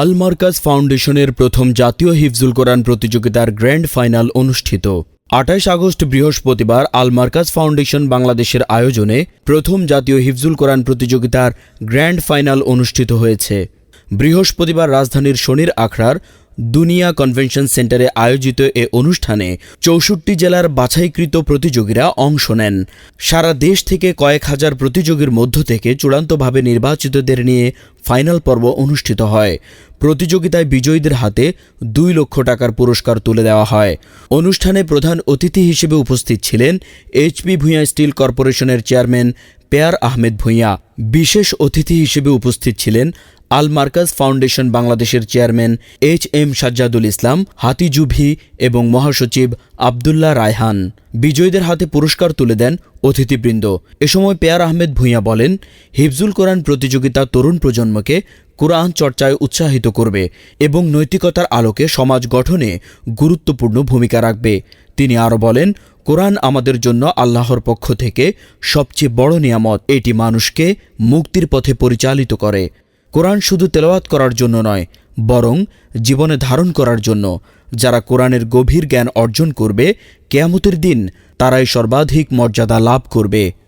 আল মার্কাজ ফাউন্ডেশনের প্রথম জাতীয় হিফজুল কোরআন প্রতিযোগিতার গ্র্যান্ড ফাইনাল অনুষ্ঠিত। আঠাশ আগস্ট বৃহস্পতিবার আল মার্কাজ ফাউন্ডেশন বাংলাদেশের আয়োজনে প্রথম জাতীয় হিফজুল কোরআন প্রতিযোগিতার গ্র্যান্ড ফাইনাল অনুষ্ঠিত হয়েছে। বৃহস্পতিবার রাজধানীর শনির আখড়ার দুনিয়া কনভেনশন সেন্টারে আয়োজিত এ অনুষ্ঠানে চৌষট্টি জেলার বাছাইকৃত প্রতিযোগীরা অংশ নেন। সারা দেশ থেকে কয়েক হাজার প্রতিযোগীর মধ্য থেকে চূড়ান্তভাবে নির্বাচিতদের নিয়ে ফাইনাল পর্ব অনুষ্ঠিত হয়। প্রতিযোগিতায় বিজয়ীদের হাতে দুই লক্ষ টাকার পুরস্কার তুলে দেওয়া হয়। অনুষ্ঠানে প্রধান অতিথি হিসেবে উপস্থিত ছিলেন এইচপি ভূঁইয়া স্টিল কর্পোরেশনের চেয়ারম্যান পেয়ার আহমেদ ভূঁইয়া বিশেষ অতিথি হিসেবে উপস্থিত ছিলেন আল মার্কাজ ফাউন্ডেশন বাংলাদেশের chairman H M Sajjadul Islam হাতিজুভি এবং মহাসচিব আবদুল্লাহ রায়হান। বিজয়ীদের হাতে পুরস্কার তুলে দেন অতিথিবৃন্দ। এ সময় পেয়ার আহমেদ ভূঁইয়া বলেন, হিফজুল কোরআন প্রতিযোগিতা তরুণ প্রজন্মকে কোরআন চর্চায় উৎসাহিত করবে এবং নৈতিকতার আলোকে সমাজ গঠনে গুরুত্বপূর্ণ ভূমিকা রাখবে। তিনি আরও বলেন, কোরআন আমাদের জন্য আল্লাহর পক্ষ থেকে সবচেয়ে বড় নিয়ামত। এটি মানুষকে মুক্তির পথে পরিচালিত করে। কোরআন শুধু তেলাওয়াত করার জন্য নয়, বরং জীবনে ধারণ করার জন্য। যারা কোরআনের গভীর জ্ঞান অর্জন করবে, কেয়ামতের দিন তারাই সর্বাধিক মর্যাদা লাভ করবে।